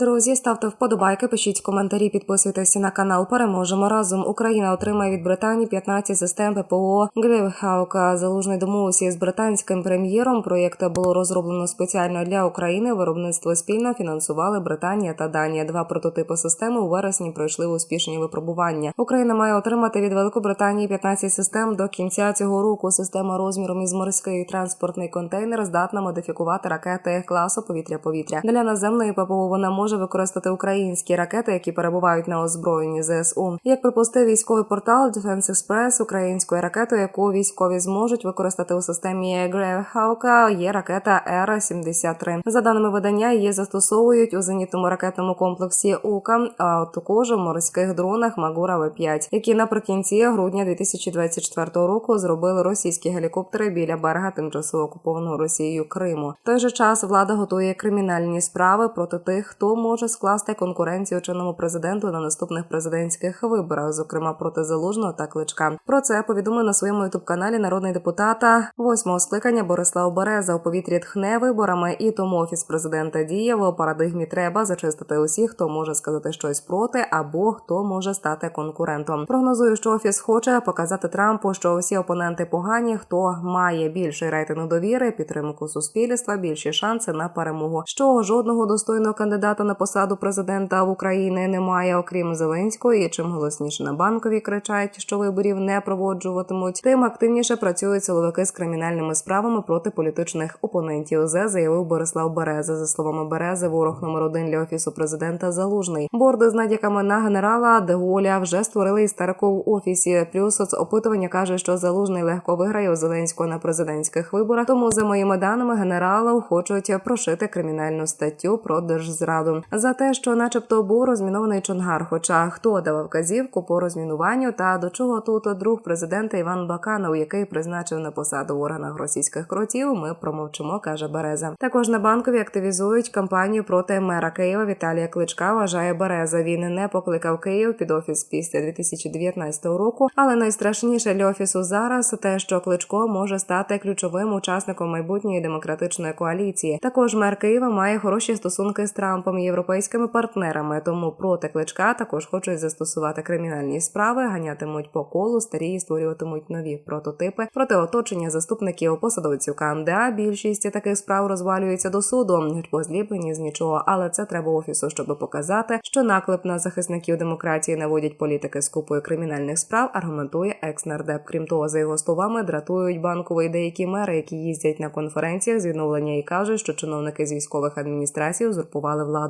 Друзі, ставте вподобайки, пишіть коментарі, підписуйтесь на канал. Переможемо разом. Україна отримає від Британії 15 систем ППО Грівхаука. Залужний домовився з британським прем'єром. Проєкт було розроблено спеціально для України. Виробництво спільно фінансували Британія та Данія. Два прототипи системи у вересні пройшли успішні випробування. Україна має отримати від Великобританії 15 систем до кінця цього року. Система розміром із морський транспортний контейнер здатна модифікувати ракети класу повітря-повітря. Для наземної ППО вона може використати українські ракети, які перебувають на озброєнні ЗСУ. Як припустив військовий портал Defense Express, українською ракетою, яку військові зможуть використати у системі Грейхаука, є ракета Р-73. За даними видання, її застосовують у зенітному ракетному комплексі УКА, а також у морських дронах Магура В-5, які наприкінці грудня 2024 року зробили російські гелікоптери біля берега тимчасово окупованого Росією Криму. В той же час влада готує кримінальні справи проти тих, хто може скласти конкуренцію чинному президенту на наступних президентських виборах, зокрема проти залужного та кличка. Про це повідомив на своєму ютуб каналі народний депутата восьмого скликання Борислав Береза. У повітрі тхне виборами, і тому офіс президента діє в парадигмі. Треба зачистити усіх, хто може сказати щось проти, або хто може стати конкурентом. Прогнозую, що офіс хоче показати Трампу, що усі опоненти погані, хто має більший рейтинг довіри, підтримку суспільства, більші шанси на перемогу. Що жодного достойного кандидата на посаду президента в Україні немає, окрім Зеленського. І чим голосніше на банкові кричать, що виборів не проводжуватимуть, тим активніше працюють силовики з кримінальними справами проти політичних опонентів. Зе заявив Борислав Береза. За словами Берези, ворог номер один для офісу президента Залужний. Борди з надяками на генерала Деголя вже створили істерику в офісі. Плюс соцопитування каже, що залужний легко виграє у Зеленського на президентських виборах. Тому за моїми даними генерала хочуть прошити кримінальну статтю про держзраду за те, що, начебто, був розмінований Чонгар. Хоча хто давав казівку по розмінуванню та до чого тут друг президента Іван Баканов, який призначив на посаду в органах російських кротів, ми промовчимо, каже Береза. Також на банкові активізують кампанію проти мера Києва Віталія Кличка. Вважає Береза. Він не покликав Київ під офіс після 2019 року. Але найстрашніше для офісу зараз те, що Кличко може стати ключовим учасником майбутньої демократичної коаліції. Також мер Києва має хороші стосунки з Трампом європейськими партнерами. Тому проти кличка також хочуть застосувати кримінальні справи, ганятимуть по колу старі і створюватимуть нові прототипи проти оточення заступників посадовців КМДА. Більшість таких справ розвалюється до суду, позліплені з нічого, але це треба офісу, щоб показати, що наклеп на захисників демократії наводять політики з купою кримінальних справ. Аргументує екс-нардеп. Крім того, за його словами, дратують банкові деякі мери, які їздять на конференціях з відновлення і кажуть, що чиновники з військових адміністрацій узурпували владу.